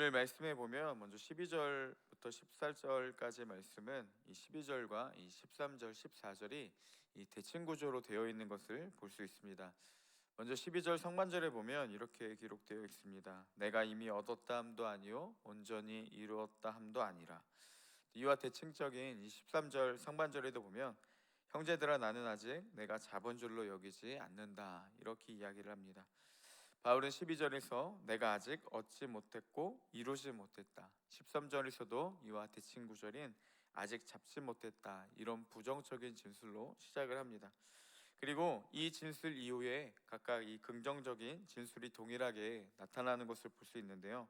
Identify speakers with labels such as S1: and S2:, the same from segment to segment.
S1: 오늘 말씀에 보면 먼저 12절부터 14절까지 말씀은 이 12절과 이 13절, 14절이 이 대칭 구조로 되어 있는 것을 볼 수 있습니다. 먼저 12절 성반절에 보면 이렇게 기록되어 있습니다. 내가 이미 얻었다 함도 아니요 온전히 이루었다 함도 아니라. 이와 대칭적인 이 13절 성반절에도 보면 형제들아 나는 아직 내가 잡은 줄로 여기지 않는다 이렇게 이야기를 합니다. 바울은 12절에서 내가 아직 얻지 못했고 이루지 못했다. 13절에서도 이와 대칭 구절인 아직 잡지 못했다 이런 부정적인 진술로 시작을 합니다. 그리고 이 진술 이후에 각각 이 긍정적인 진술이 동일하게 나타나는 것을 볼 수 있는데요.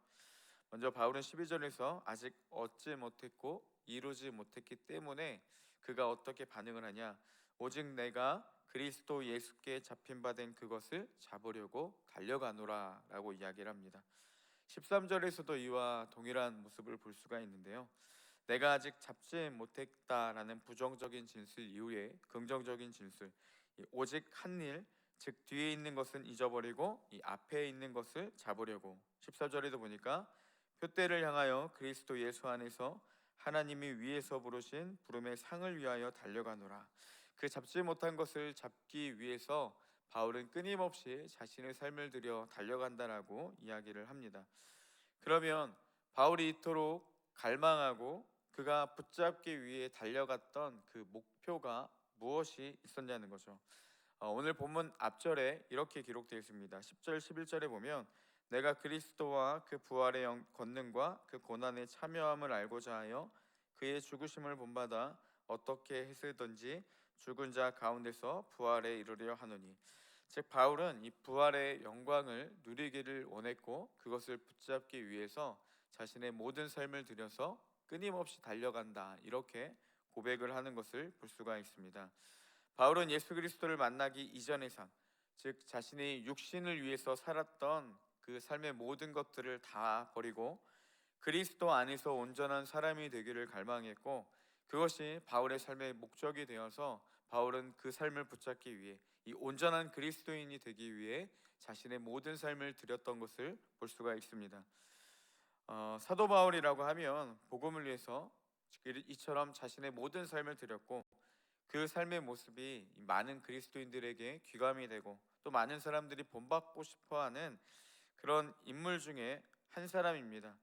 S1: 먼저 바울은 12절에서 아직 얻지 못했고 이루지 못했기 때문에 그가 어떻게 반응을 하냐? 오직 내가 그리스도 예수께 잡힌 바 된 그것을 잡으려고 달려가노라 라고 이야기를 합니다. 13절에서도 이와 동일한 모습을 볼 수가 있는데요. 내가 아직 잡지 못했다라는 부정적인 진술 이후에 긍정적인 진술, 이 오직 한 일, 즉 뒤에 있는 것은 잊어버리고 이 앞에 있는 것을 잡으려고 14절에도 보니까 표대를 향하여 그리스도 예수 안에서 하나님이 위에서 부르신 부름의 상을 위하여 달려가노라. 그 잡지 못한 것을 잡기 위해서 바울은 끊임없이 자신의 삶을 들여 달려간다라고 이야기를 합니다. 그러면 바울이 이토록 갈망하고 그가 붙잡기 위해 달려갔던 그 목표가 무엇이 있었냐는 거죠. 어, 오늘 본문 앞절에 이렇게 기록되어 있습니다. 10절 11절에 보면 내가 그리스도와 그 부활의 영- 권능과 그 고난의 참여함을 알고자 하여 그의 죽으심을 본받아 어떻게 했으든지 죽은 자 가운데서 부활에 이르려 하노니 즉 바울은 이 부활의 영광을 누리기를 원했고 그것을 붙잡기 위해서 자신의 모든 삶을 들여서 끊임없이 달려간다 이렇게 고백을 하는 것을 볼 수가 있습니다. 바울은 예수 그리스도를 만나기 이전의 삶, 즉 자신의 육신을 위해서 살았던 그 삶의 모든 것들을 다 버리고 그리스도 안에서 온전한 사람이 되기를 갈망했고 그것이 바울의 삶의 목적이 되어서 바울은 그 삶을 붙잡기 위해 이 온전한 그리스도인이 되기 위해 자신의 모든 삶을 드렸던 것을 볼 수가 있습니다. 어, 사도 바울이라고 하면 복음을 위해서 이처럼 자신의 모든 삶을 드렸고 그 삶의 모습이 많은 그리스도인들에게 귀감이 되고 또 많은 사람들이 본받고 싶어하는 그런 인물 중에 한 사람입니다.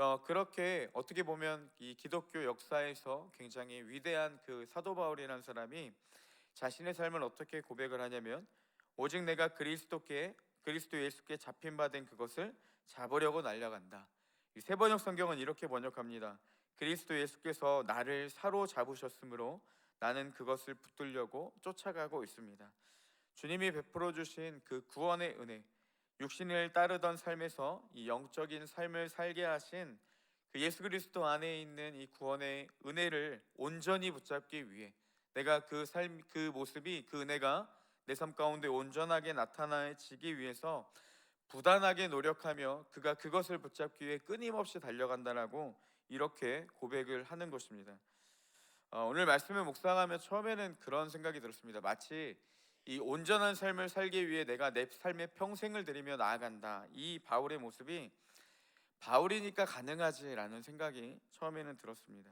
S1: 어, 그렇게 어떻게 보면 이 기독교 역사에서 굉장히 위대한 그 사도 바울이라는 사람이 자신의 삶을 어떻게 고백을 하냐면 오직 내가 그리스도께 그리스도 예수께 잡힌 바 된 그것을 잡으려고 날려간다. 이 세번역 성경은 이렇게 번역합니다. 그리스도 예수께서 나를 사로잡으셨으므로 나는 그것을 붙들려고 쫓아가고 있습니다. 주님이 베풀어 주신 그 구원의 은혜, 육신을 따르던 삶에서 이 영적인 삶을 살게 하신 그 예수 그리스도 안에 있는 이 구원의 은혜를 온전히 붙잡기 위해 내가 그 삶, 그 모습이 그 은혜가 내 삶 가운데 온전하게 나타나지기 위해서 부단하게 노력하며 그가 그것을 붙잡기 위해 끊임없이 달려간다라고 이렇게 고백을 하는 것입니다. 어, 오늘 말씀을 묵상하며 처음에는 그런 생각이 들었습니다. 마치 이 온전한 삶을 살기 위해 내가 내 삶의 평생을 들이며 나아간다. 이 바울의 모습이 바울이니까 가능하지라는 생각이 처음에는 들었습니다.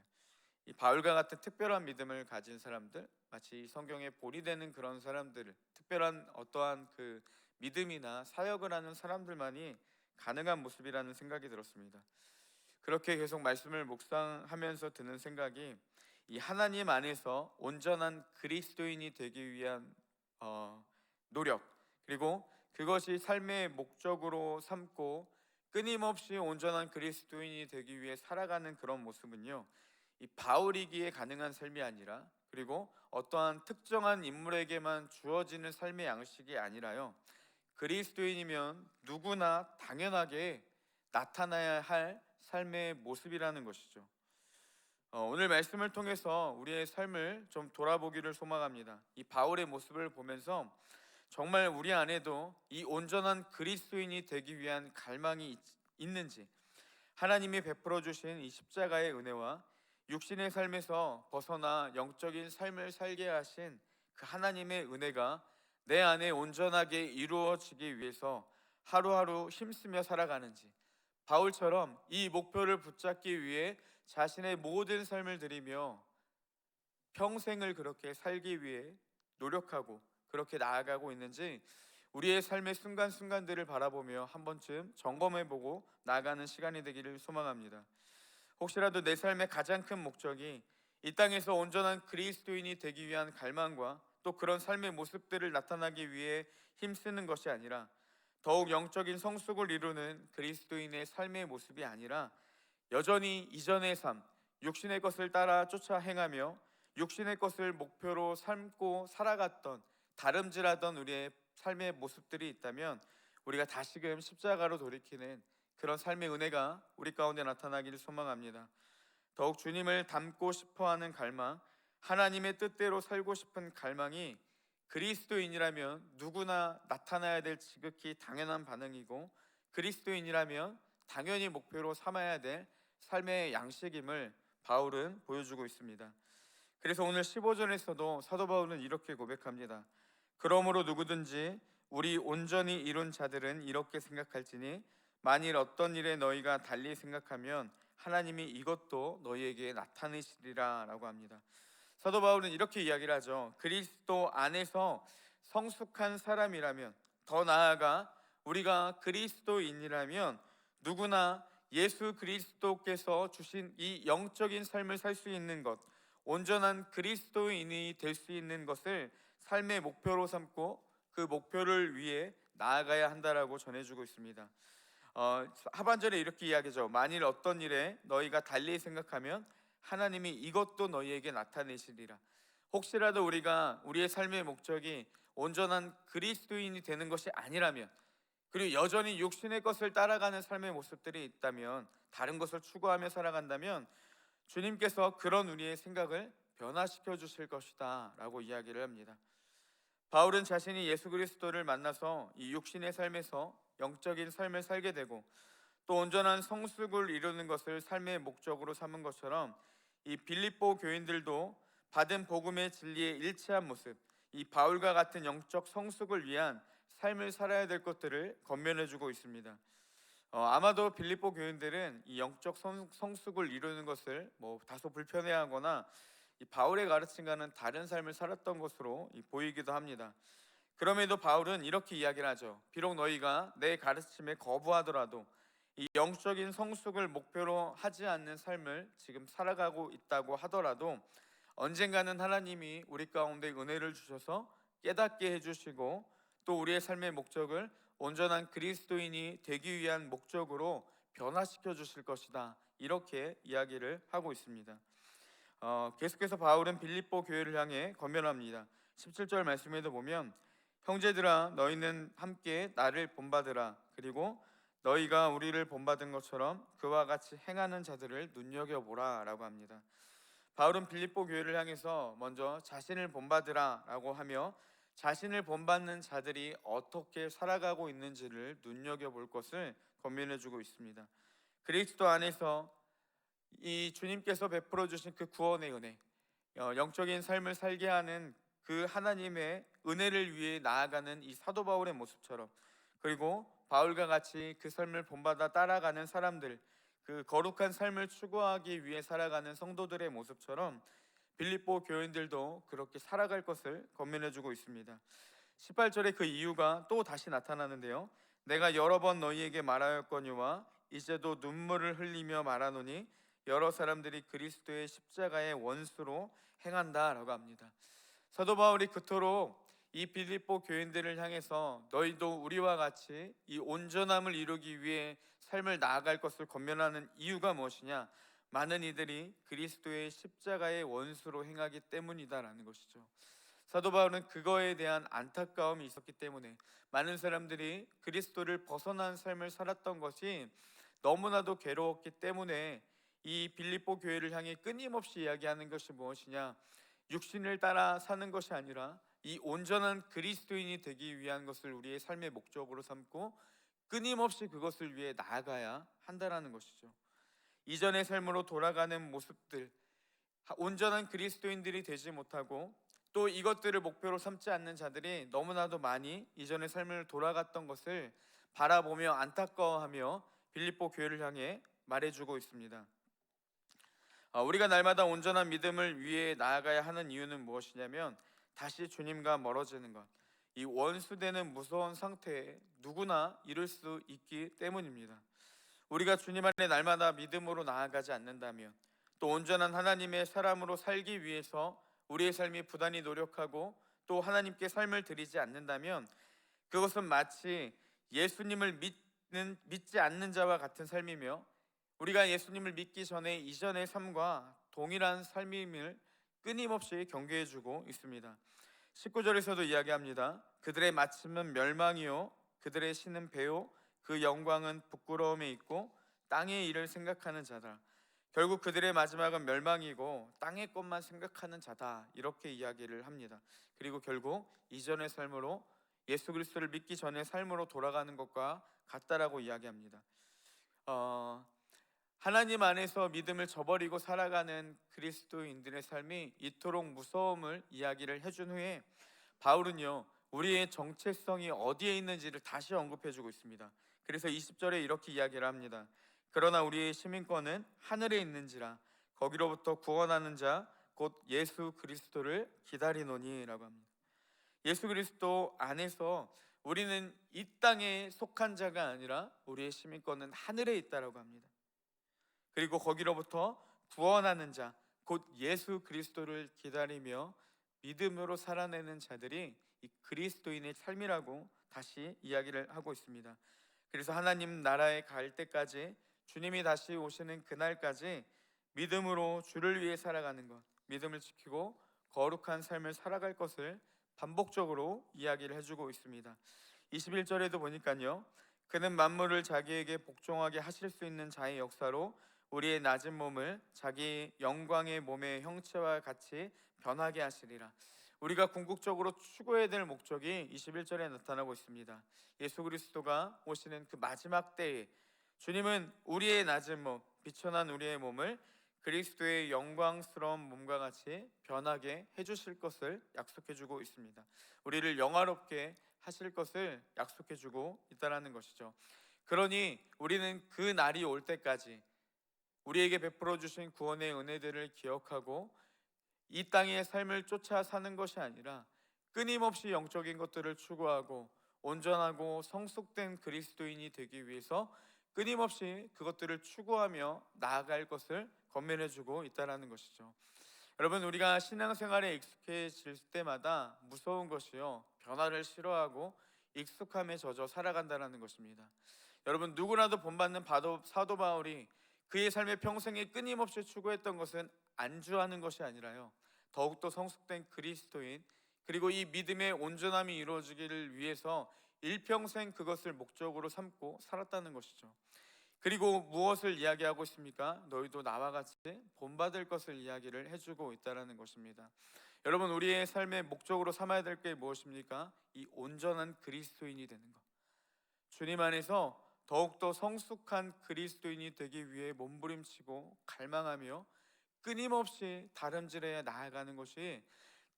S1: 이 바울과 같은 특별한 믿음을 가진 사람들, 마치 성경에 본이 되는 그런 사람들, 특별한 어떠한 그 믿음이나 사역을 하는 사람들만이 가능한 모습이라는 생각이 들었습니다. 그렇게 계속 말씀을 묵상하면서 드는 생각이 이 하나님 안에서 온전한 그리스도인이 되기 위한 어, 노력 그리고 그것이 삶의 목적으로 삼고 끊임없이 온전한 그리스도인이 되기 위해 살아가는 그런 모습은요 이 바울이기에 가능한 삶이 아니라 그리고 어떠한 특정한 인물에게만 주어지는 삶의 양식이 아니라요 그리스도인이면 누구나 당연하게 나타나야 할 삶의 모습이라는 것이죠. 어, 오늘 말씀을 통해서 우리의 삶을 좀 돌아보기를 소망합니다. 이 바울의 모습을 보면서 정말 우리 안에도 이 온전한 그리스도인이 되기 위한 갈망이 있, 있는지 하나님이 베풀어 주신 이 십자가의 은혜와 육신의 삶에서 벗어나 영적인 삶을 살게 하신 그 하나님의 은혜가 내 안에 온전하게 이루어지기 위해서 하루하루 힘쓰며 살아가는지 바울처럼 이 목표를 붙잡기 위해 자신의 모든 삶을 들이며 평생을 그렇게 살기 위해 노력하고 그렇게 나아가고 있는지 우리의 삶의 순간순간들을 바라보며 한 번쯤 점검해보고 나아가는 시간이 되기를 소망합니다. 혹시라도 내 삶의 가장 큰 목적이 이 땅에서 온전한 그리스도인이 되기 위한 갈망과 또 그런 삶의 모습들을 나타나기 위해 힘쓰는 것이 아니라 더욱 영적인 성숙을 이루는 그리스도인의 삶의 모습이 아니라 여전히 이전의 삶, 육신의 것을 따라 쫓아 행하며 육신의 것을 목표로 삼고 살아갔던 다름질하던 우리의 삶의 모습들이 있다면 우리가 다시금 십자가로 돌이키는 그런 삶의 은혜가 우리 가운데 나타나기를 소망합니다. 더욱 주님을 닮고 싶어 하는 갈망, 하나님의 뜻대로 살고 싶은 갈망이 그리스도인이라면 누구나 나타나야 될 지극히 당연한 반응이고 그리스도인이라면 당연히 목표로 삼아야 될 삶의 양식임을 바울은 보여주고 있습니다. 그래서 오늘 15절에서도 사도 바울은 이렇게 고백합니다. 그러므로 누구든지 우리 온전히 이룬 자들은 이렇게 생각할지니 만일 어떤 일에 너희가 달리 생각하면 하나님이 이것도 너희에게 나타내시리라라고 합니다. 사도 바울은 이렇게 이야기를 하죠. 그리스도 안에서 성숙한 사람이라면 더 나아가 우리가 그리스도인이라면 누구나 예수 그리스도께서 주신 이 영적인 삶을 살 수 있는 것, 온전한 그리스도인이 될 수 있는 것을 삶의 목표로 삼고 그 목표를 위해 나아가야 한다라고 전해주고 있습니다. 어, 하반절에 이렇게 이야기죠. 만일 어떤 일에 너희가 달리 생각하면 하나님이 이것도 너희에게 나타내시리라. 혹시라도 우리가 우리의 삶의 목적이 온전한 그리스도인이 되는 것이 아니라면 그리고 여전히 육신의 것을 따라가는 삶의 모습들이 있다면 다른 것을 추구하며 살아간다면 주님께서 그런 우리의 생각을 변화시켜 주실 것이다라고 이야기를 합니다. 바울은 자신이 예수 그리스도를 만나서 이 육신의 삶에서 영적인 삶을 살게 되고 또 온전한 성숙을 이루는 것을 삶의 목적으로 삼은 것처럼 이 빌립보 교인들도 받은 복음의 진리에 일치한 모습, 이 바울과 같은 영적 성숙을 위한 삶을 살아야 될 것들을 건면해주고 있습니다. 어, 아마도 빌립보 교인들은 이 영적 성, 성숙을 이루는 것을 뭐 다소 불편해하거나 이 바울의 가르침과는 다른 삶을 살았던 것으로 이 보이기도 합니다. 그럼에도 바울은 이렇게 이야기를 하죠. 비록 너희가 내 가르침에 거부하더라도 이 영적인 성숙을 목표로 하지 않는 삶을 지금 살아가고 있다고 하더라도 언젠가는 하나님이 우리 가운데 은혜를 주셔서 깨닫게 해주시고 또 우리의 삶의 목적을 온전한 그리스도인이 되기 위한 목적으로 변화시켜 주실 것이다. 이렇게 이야기를 하고 있습니다. 어, 계속해서 바울은 빌립보 교회를 향해 권면합니다. 17절 말씀에도 보면 형제들아 너희는 함께 나를 본받으라 그리고 너희가 우리를 본받은 것처럼 그와 같이 행하는 자들을 눈여겨 보라라고 합니다. 바울은 빌립보 교회를 향해서 먼저 자신을 본받으라라고 하며 자신을 본받는 자들이 어떻게 살아가고 있는지를 눈여겨볼 것을 권면해주고 있습니다. 그리스도 안에서 이 주님께서 베풀어 주신 그 구원의 은혜, 어, 영적인 삶을 살게 하는 그 하나님의 은혜를 위해 나아가는 이 사도 바울의 모습처럼 그리고 바울과 같이 그 삶을 본받아 따라가는 사람들, 그 거룩한 삶을 추구하기 위해 살아가는 성도들의 모습처럼 빌립보 교인들도 그렇게 살아갈 것을 권면해주고 있습니다. 18절에 그 이유가 또 다시 나타나는데요. 내가 여러 번 너희에게 말하였거니와 이제도 눈물을 흘리며 말하노니 여러 사람들이 그리스도의 십자가의 원수로 행한다라고 합니다. 사도 바울이 그토록 이 빌립보 교인들을 향해서 너희도 우리와 같이 이 온전함을 이루기 위해 삶을 나아갈 것을 권면하는 이유가 무엇이냐? 많은 이들이 그리스도의 십자가의 원수로 행하기 때문이다라는 것이죠. 사도 바울은 그거에 대한 안타까움이 있었기 때문에 많은 사람들이 그리스도를 벗어난 삶을 살았던 것이 너무나도 괴로웠기 때문에 이 빌립보 교회를 향해 끊임없이 이야기하는 것이 무엇이냐? 육신을 따라 사는 것이 아니라 이 온전한 그리스도인이 되기 위한 것을 우리의 삶의 목적으로 삼고 끊임없이 그것을 위해 나아가야 한다라는 것이죠. 이전의 삶으로 돌아가는 모습들, 온전한 그리스도인들이 되지 못하고 또 이것들을 목표로 삼지 않는 자들이 너무나도 많이 이전의 삶을 돌아갔던 것을 바라보며 안타까워하며 빌립보 교회를 향해 말해주고 있습니다. 아, 우리가 날마다 온전한 믿음을 위해 나아가야 하는 이유는 무엇이냐면 다시 주님과 멀어지는 것. 이 원수되는 무서운 상태에 누구나 이룰 수 있기 때문입니다. 우리가 주님 안에 날마다 믿음으로 나아가지 않는다면 또 온전한 하나님의 사람으로 살기 위해서 우리의 삶이 부단히 노력하고 또 하나님께 삶을 드리지 않는다면 그것은 마치 예수님을 믿는 믿지 않는 자와 같은 삶이며 우리가 예수님을 믿기 전에 이전의 삶과 동일한 삶임을 끊임없이 경계해 주고 있습니다. 19절에서도 이야기합니다. 그들의 마침은 멸망이요 그들의 신은 배요 그 영광은 부끄러움에 있고 땅의 일을 생각하는 자다. 결국 그들의 마지막은 멸망이고 땅의 것만 생각하는 자다. 이렇게 이야기를 합니다. 그리고 결국 이전의 삶으로 예수 그리스도를 믿기 전의 삶으로 돌아가는 것과 같다라고 이야기합니다. 어, 하나님 안에서 믿음을 저버리고 살아가는 그리스도인들의 삶이 이토록 무서움을 이야기를 해준 후에 바울은요 우리의 정체성이 어디에 있는지를 다시 언급해주고 있습니다. 그래서 20절에 이렇게 이야기를 합니다. 그러나 우리의 시민권은 하늘에 있는지라 거기로부터 구원하는 자 곧 예수 그리스도를 기다리노니라고 합니다. 예수 그리스도 안에서 우리는 이 땅에 속한 자가 아니라 우리의 시민권은 하늘에 있다라고 합니다. 그리고 거기로부터 구원하는 자, 곧 예수 그리스도를 기다리며 믿음으로 살아내는 자들이 이 그리스도인의 삶이라고 다시 이야기를 하고 있습니다. 그래서 하나님 나라에 갈 때까지 주님이 다시 오시는 그날까지 믿음으로 주를 위해 살아가는 것, 믿음을 지키고 거룩한 삶을 살아갈 것을 반복적으로 이야기를 해주고 있습니다. 21절에도 보니까요. 그는 만물을 자기에게 복종하게 하실 수 있는 자의 역사로 우리의 낮은 몸을 자기 영광의 몸의 형체와 같이 변하게 하시리라. 우리가 궁극적으로 추구해야 될 목적이 21절에 나타나고 있습니다. 예수 그리스도가 오시는 그 마지막 때에 주님은 우리의 낮은 몸, 비천한 우리의 몸을 그리스도의 영광스러운 몸과 같이 변하게 해주실 것을 약속해주고 있습니다. 우리를 영화롭게 하실 것을 약속해주고 있다라는 것이죠. 그러니 우리는 그 날이 올 때까지 우리에게 베풀어 주신 구원의 은혜들을 기억하고 이 땅의 삶을 쫓아 사는 것이 아니라 끊임없이 영적인 것들을 추구하고 온전하고 성숙된 그리스도인이 되기 위해서 끊임없이 그것들을 추구하며 나아갈 것을 건면해 주고 있다라는 것이죠. 여러분 우리가 신앙생활에 익숙해질 때마다 무서운 것이요 변화를 싫어하고 익숙함에 젖어 살아간다라는 것입니다. 여러분 누구라도 본받는 바도, 사도 바울이 그의 삶의 평생에 끊임없이 추구했던 것은 안주하는 것이 아니라요 더욱더 성숙된 그리스도인 그리고 이 믿음의 온전함이 이루어지기를 위해서 일평생 그것을 목적으로 삼고 살았다는 것이죠. 그리고 무엇을 이야기하고 있습니까? 너희도 나와 같이 본받을 것을 이야기를 해주고 있다라는 것입니다. 여러분 우리의 삶의 목적으로 삼아야 될 게 무엇입니까? 이 온전한 그리스도인이 되는 것. 주님 안에서 더욱더 성숙한 그리스도인이 되기 위해 몸부림치고 갈망하며 끊임없이 다름질해 나아가는 것이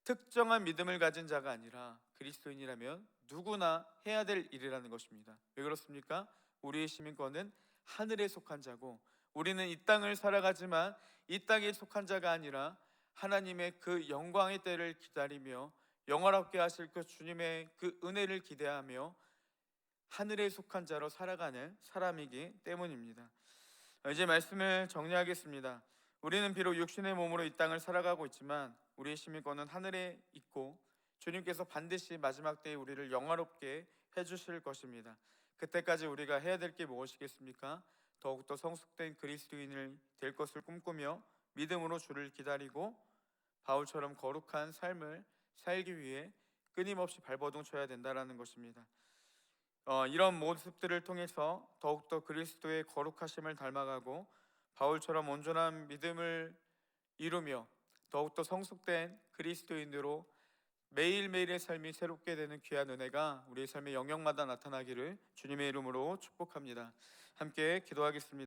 S1: 특정한 믿음을 가진 자가 아니라 그리스도인이라면 누구나 해야 될 일이라는 것입니다. 왜 그렇습니까? 우리의 시민권은 하늘에 속한 자고 우리는 이 땅을 살아가지만 이 땅에 속한 자가 아니라 하나님의 그 영광의 때를 기다리며 영화롭게 하실 그 주님의 그 은혜를 기대하며 하늘에 속한 자로 살아가는 사람이기 때문입니다. 이제 말씀을 정리하겠습니다. 우리는 비록 육신의 몸으로 이 땅을 살아가고 있지만 우리의 시민권은 하늘에 있고 주님께서 반드시 마지막 때에 우리를 영화롭게 해주실 것입니다. 그때까지 우리가 해야 될 게 무엇이겠습니까? 더욱더 성숙된 그리스도인을 될 것을 꿈꾸며 믿음으로 주를 기다리고 바울처럼 거룩한 삶을 살기 위해 끊임없이 발버둥 쳐야 된다라는 것입니다. 어, 이런 모습들을 통해서 더욱더 그리스도의 거룩하심을 닮아가고 바울처럼 온전한 믿음을 이루며 더욱더 성숙된 그리스도인으로 매일매일의 삶이 새롭게 되는 귀한 은혜가 우리의 삶의 영역마다 나타나기를 주님의 이름으로 축복합니다. 함께 기도하겠습니다.